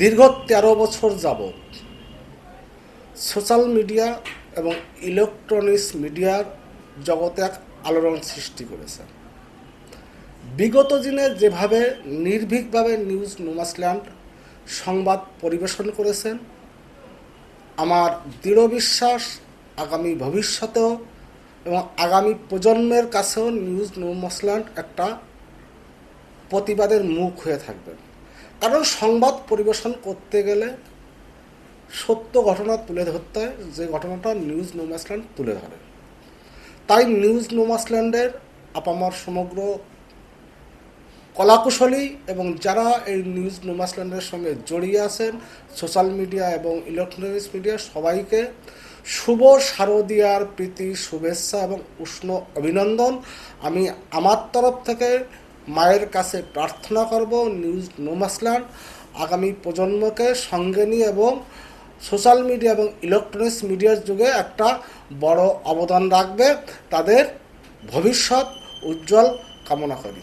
দীর্ঘ তেরো বছর যাবৎ সোশ্যাল মিডিয়া এবং ইলেকট্রনিক্স মিডিয়ার জগতে এক আলোড়ন সৃষ্টি করেছে। বিগত দিনে যেভাবে নির্ভীকভাবে নিউজ নোমাসল্যান্ড সংবাদ পরিবেশন করেছেন, আমার দৃঢ় বিশ্বাস আগামী ভবিষ্যতেও এবং আগামী প্রজন্মের কাছেও নিউজ নোমাসল্যান্ড একটা প্রতিবাদের মুখ হয়ে থাকবেন কারণ সংবাদ পরিবেশন করতে গেলে সত্য ঘটনা তুলে ধরতে হয়, যে ঘটনাটা নিউজ নোমাসল্যান্ড তুলে ধরে। তাই নিউজ নোমাসল্যান্ডের আপামার সমগ্র কলাকুশলী এবং যারা এই নিউজ নোমাসল্যান্ডের সঙ্গে জড়িয়ে আছেন, সোশ্যাল মিডিয়া এবং ইলেকট্রনিক্স মিডিয়া, সবাইকে শুভ শারদীয়ার প্রীতি, শুভেচ্ছা এবং উষ্ণ অভিনন্দন। আমি আমার তরফ থেকে মায়ের কাছে প্রার্থনা করব নিউজ নোমাসল্যান্ড আগামী প্রজন্মকে সঙ্গে নিয়ে এবং সোশ্যাল মিডিয়া এবং ইলেকট্রনিক্স মিডিয়ার যুগে একটা বড় অবদান রাখবে, তাদের ভবিষ্যৎ উজ্জ্বল কামনা করি।